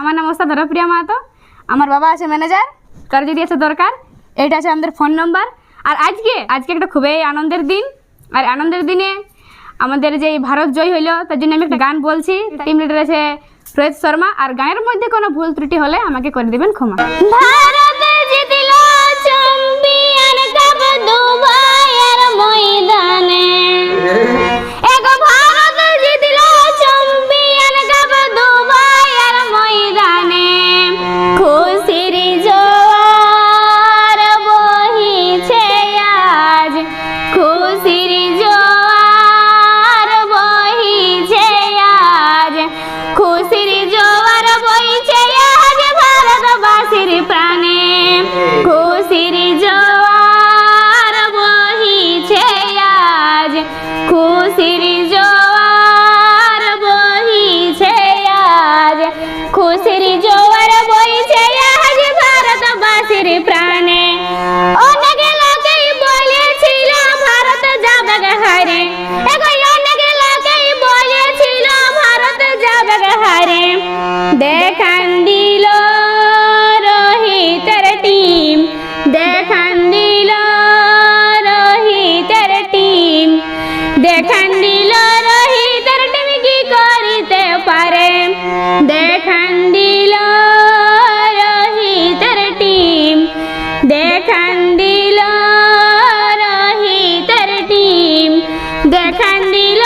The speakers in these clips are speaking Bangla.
আমার নাম ওস্তাদ ধরপ্রিয়া মাহাতো। আমার বাবা আছে ম্যানেজার, কার যদি আছে দরকার, এইটা আছে আমাদের ফোন নম্বর। আর আজকে আজকে একটা খুবই আনন্দের দিন। আর আনন্দের দিনে আমাদের যে ভারত জয় হইল, তার জন্য আমি একটা গান বলছি। টিম লিডার আছে রোহিত শর্মা। আর গানের মধ্যে কোনো ভুল ত্রুটি হলে আমাকে করে দেবেন ক্ষমা। तेरे प्राण দেখান দিল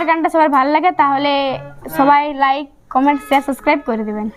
আমার গানটা সবার ভালো লাগে তাহলে সবাই লাইক কমেন্ট শেয়ার সাবস্ক্রাইব করে দেবেন।